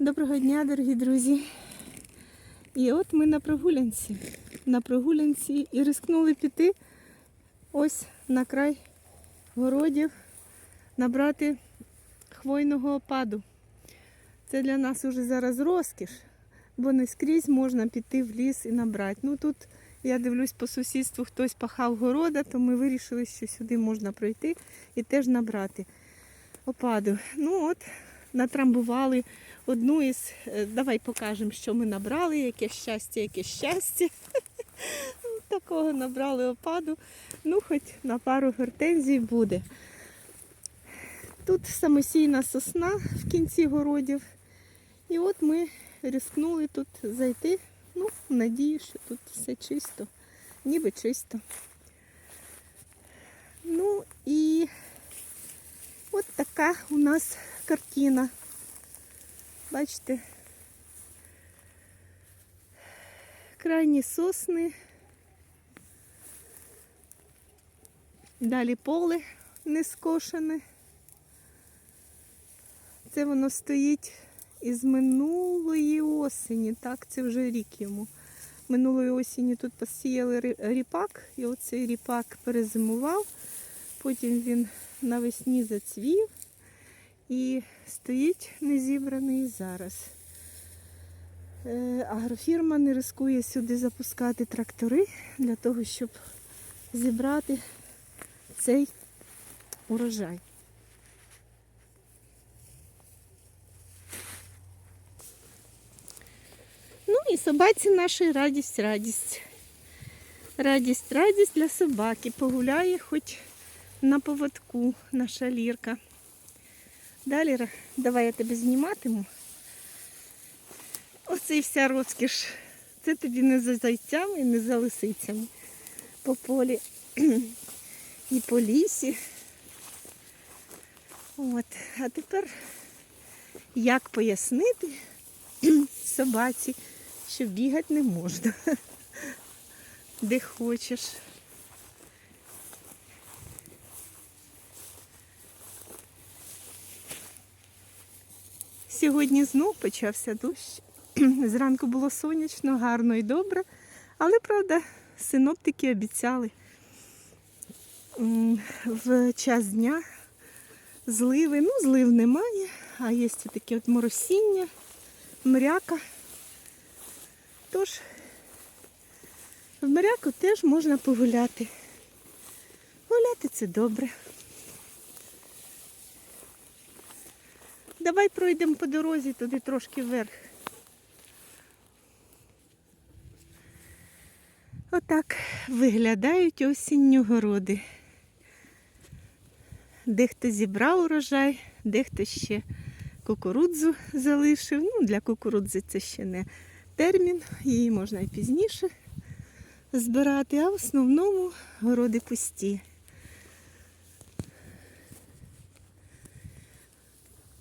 Доброго дня, дорогі друзі. І от ми на прогулянці. На прогулянці і рискнули піти ось на край городів, набрати хвойного опаду. Це для нас уже зараз розкіш, бо не скрізь можна піти в ліс і набрати. Ну тут я дивлюсь по сусідству, хтось пахав города, то ми вирішили, що сюди можна пройти і теж набрати опаду. Ну от, натрамбували одну із. е, Давай покажемо, що ми набрали, яке щастя, яке щастя. Такого набрали опаду. Ну, хоч на пару гортензій буде. Тут самосійна сосна в кінці городів. І от ми рискнули тут зайти. Ну, в надії, що тут все чисто, ніби чисто. Ну і от така у нас картина. Бачите, крайні сосни. Далі поле не скошене. Це воно стоїть із минулої осені. Так, це вже рік йому. Минулої осені тут посіяли ріпак, і оцей ріпак перезимував. Потім він навесні зацвів і стоїть незібраний зараз. Е, Агрофірма не рискує сюди запускати трактори для того, щоб зібрати цей урожай. Ну і собаці нашій радість, радість. Радість, радість для собаки. Погуляє хоч на поводку наша лірка. Далі давай я тебе зніматиму. Оце і вся розкіш. Це тобі не за зайцями, не за лисицями. По полі і по лісі. От. А тепер як пояснити собаці, що бігати не можна. Де хочеш. Сьогодні знов почався дощ. Зранку було сонячно, гарно і добре. Але, правда, синоптики обіцяли в час дня зливи. Ну, злив немає, а є таке от моросіння, мряка. Тож в мряку теж можна погуляти. Гуляти це добре. Давай пройдемо по дорозі туди трошки вверх. Отак виглядають осінню городи. Дехто зібрав урожай, дехто ще кукурудзу залишив. Ну, для кукурудзи це ще не термін, її можна і пізніше збирати, а в основному городи пусті.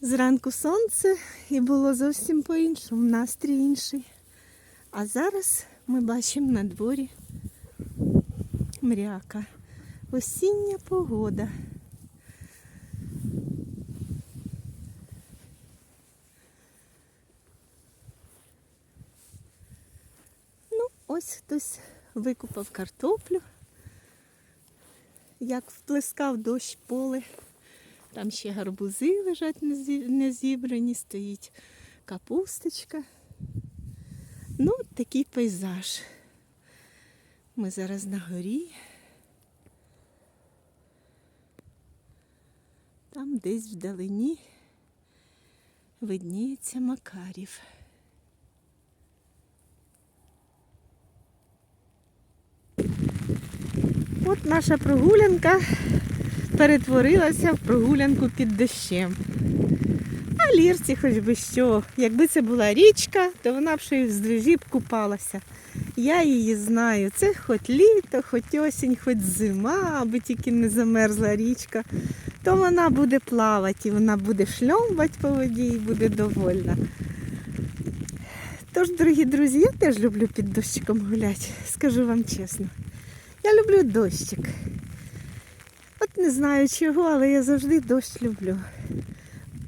Зранку сонце і було зовсім по-іншому, настрій інший. А зараз ми бачимо на дворі мряка. Осіння погода. Ну, ось хтось викупав картоплю. Як вплескав дощ поле. Там ще гарбузи лежать не зібрані, стоїть капусточка. Ну, такий пейзаж. Ми зараз на горі. Там десь вдалині видніється Макарів. От наша прогулянка перетворилася в прогулянку під дощем. А лірці хоч би що. Якби це була річка, то вона б ще й вздвижі б купалася. Я її знаю. Це хоч літо, хоч осінь, хоч зима, аби тільки не замерзла річка, то вона буде плавати, і вона буде шльомбати по воді і буде довольна. Тож, дорогі друзі, я теж люблю під дощиком гуляти, скажу вам чесно. Я люблю дощик. Не знаю чого, але я завжди дощ люблю.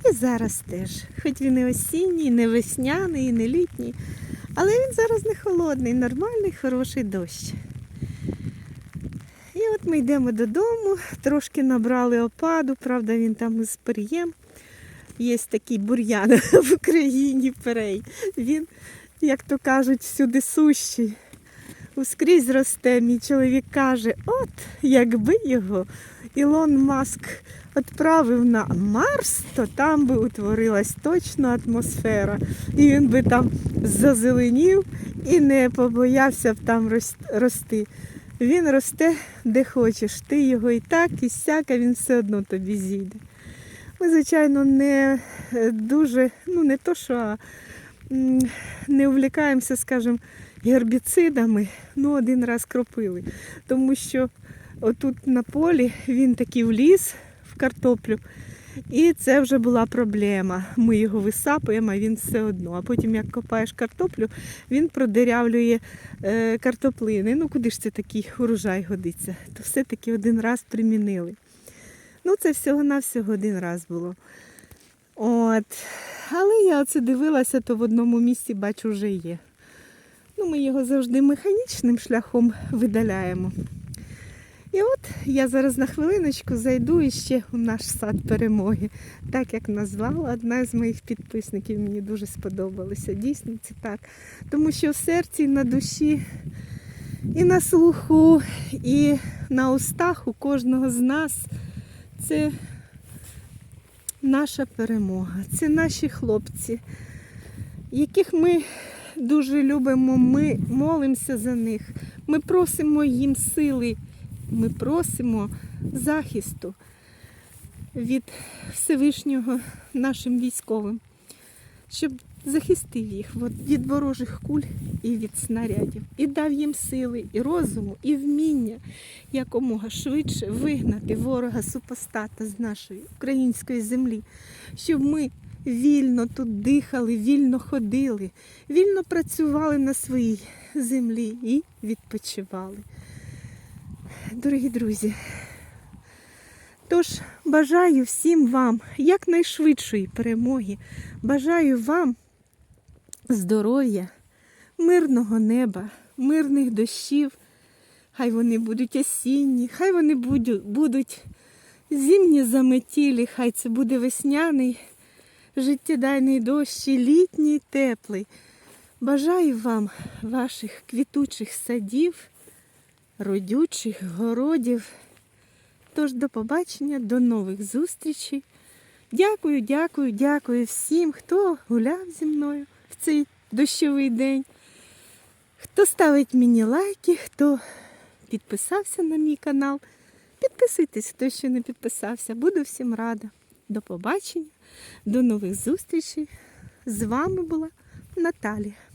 І зараз теж. Хоч він і осінній, і не весняний, і не літній. Але він зараз не холодний, нормальний, хороший дощ. І от ми йдемо додому, трошки набрали опаду, правда, він там із пер'єм. Є такий бур'ян в Україні перей. Він, як то кажуть, всюди сущий. Ускрізь росте, мій чоловік каже, от якби його Ілон Маск відправив на Марс, то там би утворилась точно атмосфера. І він би там зазеленів і не побоявся б там рости. Він росте де хочеш. Ти його і так, і сяк, а він все одно тобі зійде. Ми, звичайно, не е, дуже, ну не то, що а, не увлікаємося, скажімо, гербіцидами, ну один раз кропили. Тому що отут на полі він такий вліз в картоплю. І це вже була проблема. Ми його висапуємо, а він все одно. А потім, як копаєш картоплю, він продирявлює е, картоплини. Ну куди ж це такий урожай годиться? То все-таки один раз примінили. Ну, це всього-навсього один раз було. От. Але я оце дивилася, то в одному місці бачу вже є. Ну, ми його завжди механічним шляхом видаляємо. І от я зараз на хвилиночку зайду іще у наш сад перемоги, так як назвала одна з моїх підписників. Мені дуже сподобалося. Дійсно, це так. Тому що в серці, на душі, і на слуху, і на устах у кожного з нас це наша перемога, це наші хлопці, яких ми дуже любимо, ми молимося за них, ми просимо їм сили, ми просимо захисту від Всевишнього нашим військовим, щоб захистив їх від ворожих куль і від снарядів, і дав їм сили, і розуму, і вміння якомога швидше вигнати ворога супостата з нашої української землі, щоб ми вільно тут дихали, вільно ходили, вільно працювали на своїй землі і відпочивали. Дорогі друзі, тож бажаю всім вам якнайшвидшої перемоги. Бажаю вам здоров'я, мирного неба, мирних дощів. Хай вони будуть осінні, хай вони будуть, зимні заметілі, хай це буде весняний, життєдайний дощ, і літній теплий. Бажаю вам ваших квітучих садів, родючих городів. Тож до побачення, до нових зустрічей. Дякую, дякую, дякую всім, хто гуляв зі мною в цей дощовий день, хто ставить мені лайки, хто підписався на мій канал. Підписуйтесь, хто ще не підписався. Буду всім рада. До побачення, до нових зустрічей. З вами була Наталія.